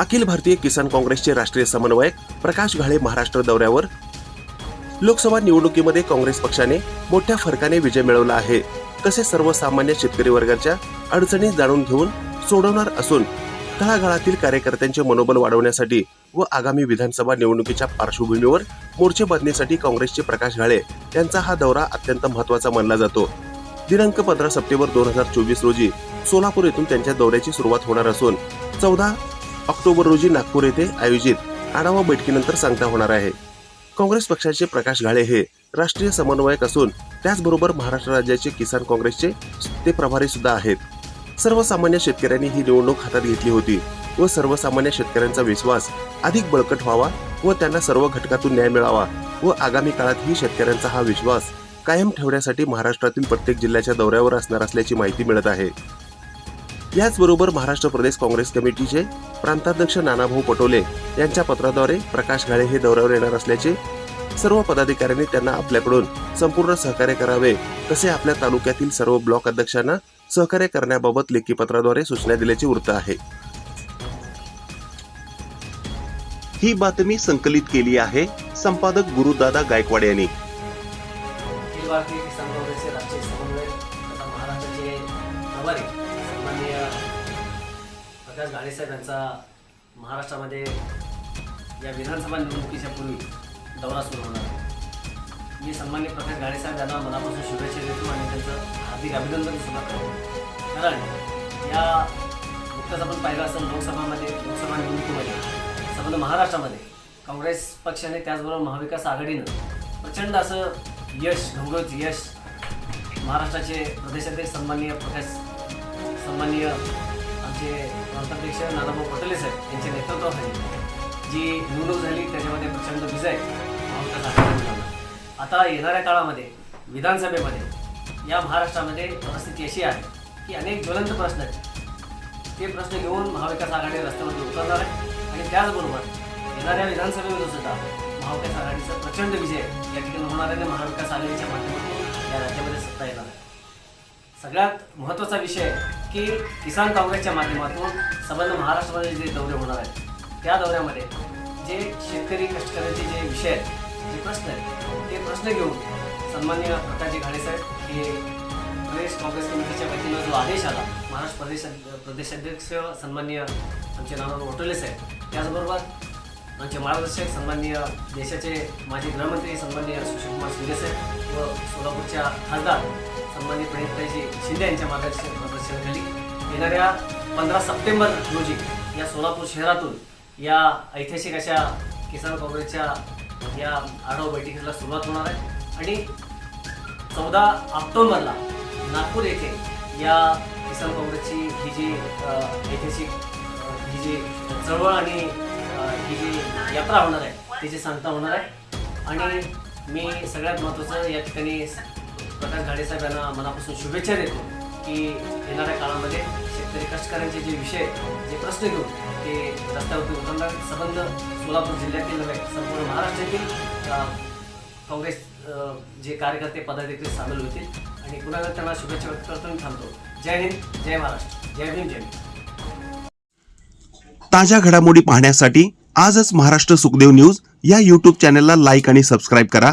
अखिल भारतीय किसान काँग्रेसचे राष्ट्रीय समन्वयक प्रकाश घाळे महाराष्ट्र दौऱ्यावर. लोकसभा निवडणुकीमध्ये काँग्रेस पक्षाने मोठ्या फरकाने विजय मिळवला आहे. तसेच सर्वसामान्य शेतकरी वर्गाच्या अडचणी जाणून घेऊन सोडवणार असून तळागाळातील कार्यकर्त्यांचे मनोबल वाढवण्यासाठी व आगामी विधानसभा निवडणुकीच्या पार्श्वभूमीवर मोर्चे बांधणीसाठी काँग्रेसचे प्रकाश घाळे यांचा हा दौरा अत्यंत महत्त्वाचा मानला जातो. दिनांक पंधरा सप्टेंबर दोन हजार चोवीस रोजी सोलापूर येथून त्यांच्या दौऱ्याची सुरुवात होणार असून चौदा ऑक्टोबर रोजी नागपूर येथे आयोजित आढावा बैठकीनंतर सांगता होणार आहे. काँग्रेस पक्षाचे प्रकाश घाळे हे राष्ट्रीय समन्वयक असून त्याचबरोबर महाराष्ट्र राज्याचे किसान काँग्रेसचे ते प्रभारी सुद्धा आहेत. सर्वसामान्य शेतकऱ्यांनी ही निवडणूक हातात घेतली होती व सर्वसामान्य शेतकऱ्यांचा विश्वास अधिक बळकट व्हावा व त्यांना सर्व घटकातून न्याय मिळावा व आगामी काळातही शेतकऱ्यांचा हा विश्वास कायम ठेवण्यासाठी महाराष्ट्रातील प्रत्येक जिल्ह्याच्या दौऱ्यावर असणार असल्याची माहिती मिळत आहे. याचबरोबर महाराष्ट्र प्रदेश काँग्रेस कमिटीचे प्रांताध्यक्ष नानाभाऊ पटोले यांच्या पत्राद्वारे प्रकाश घाळे हे दौऱ्यावर येणार असल्याचे सर्व पदाधिकाऱ्यांनी त्यांना आपल्याकडून संपूर्ण सहकार्य करावे तसे आपल्या तालुक्यातील सर्व ब्लॉक अध्यक्षांना सहकार्य करण्याबाबत लेखी पत्राद्वारे सूचना दिल्याचे वृत्त आहे. ही बातमी संकलित केली आहे संपादक गुरुदादा गायकवाड यांनी. किसान काँग्रेसचे राष्ट्रीय समन्वयक तथा महाराष्ट्राचे प्रभारी सन्माननीय प्रकाश घाणेसाहेब यांचा महाराष्ट्रामध्ये या विधानसभा निवडणुकीच्या पूर्वी दौरा सुरू होणार मी सन्मान्य प्रकाश घाणेसाहेब यांना मनापासून शुभेच्छा देतो आणि त्यांचं हार्दिक अभिनंदन सुद्धा करतो. कारण या नुकतंच आपण पाहिलं असेल लोकसभामध्ये लोकसभा निवडणुकीमध्ये संबंध महाराष्ट्रामध्ये काँग्रेस पक्षाने त्याचबरोबर महाविकास आघाडीनं प्रचंड असं यश घमघत यश महाराष्ट्राचे प्रदेशाध्यक्ष सन्माननीय प्रकाश सन्माननीय आमचे प्रांताध्यक्ष नानाभाऊ पटोले साहेब यांच्या नेतृत्वाखाली जी निवडणूक झाली त्याच्यामध्ये प्रचंड विजय महाविकास आता येणाऱ्या काळामध्ये विधानसभेमध्ये या महाराष्ट्रामध्ये परिस्थिती अशी आहे की अनेक ज्वलंत प्रश्न आहेत. ते प्रश्न घेऊन महाविकास आघाडी रस्त्यामध्ये उतरणार आहे आणि त्याचबरोबर येणाऱ्या विधानसभेमध्ये सुद्धा महाविकास आघाडीचा प्रचंड विजय या ठिकाणी होणार आहे महाविकास आघाडीच्या माध्यमातून या राज्यामध्ये सत्ता येणार आहे. सगळ्यात महत्त्वाचा विषय की किसान काँग्रेसच्या माध्यमातून संबंध महाराष्ट्रामध्ये जे दौरे होणार आहेत त्या दौऱ्यामध्ये जे शेतकरी कष्टकऱ्यांचे जे विषय आहेत जे प्रश्न आहेत ते प्रश्न घेऊन सन्मान्य प्रकाशजी घाडेसाहेब हे प्रदेश काँग्रेस कमिटीच्या वतीनं जो आदेश आला महाराष्ट्र प्रदेश प्रदेशाध्यक्ष सन्मान्य आमचे नाना ओटोले साहेब त्याचबरोबर आमचे मार्गदर्शक सन्माननीय देशाचे माजी गृहमंत्री सन्माननीय सुशीलकुमार शिंदे साहेब व सोलापूरच्या खासदार संबंधित प्रणिताईजी शिंदे यांच्या मार्गदर्शन मार्गदर्शनाखाली येणाऱ्या पंधरा सप्टेंबर रोजी या सोलापूर शहरातून या ऐतिहासिक अशा किसान काँग्रेसच्या या आढावा बैठकीला सुरुवात होणार आहे. आणि चौदा ऑक्टोबरला नागपूर येथे या किसान काँग्रेसची ही जी ऐतिहासिक ही जी चळवळ आणि ही जी यात्रा होणार आहे त्याची सांगता होणार आहे. आणि मी सगळ्यात महत्त्वाचं या ठिकाणी प्रकाश घाडे साहेब यांना मनापासून शुभेच्छा देतो की येणाऱ्या काळामध्ये शेतकरी कष्टकऱ्यांचे जे विषय जे प्रश्न घेऊन ते रस्त्यावरती उतरणार. संबंध सोलापूर जिल्ह्यातील नव्हे संपूर्ण महाराष्ट्रातील काँग्रेस जे कार्यकर्ते पदाधिकारी सामील होतील. आणि पुन्हा त्यांना शुभेच्छा व्यक्त करतो थांबतो. जय हिंद जय महाराष्ट्र. जय भीम जय हिंद ताज्या घडामोडी पाहण्यासाठी आजच महाराष्ट्र सुखदेव न्यूज या यूट्यूब चॅनलला लाईक आणि सबस्क्राईब करा.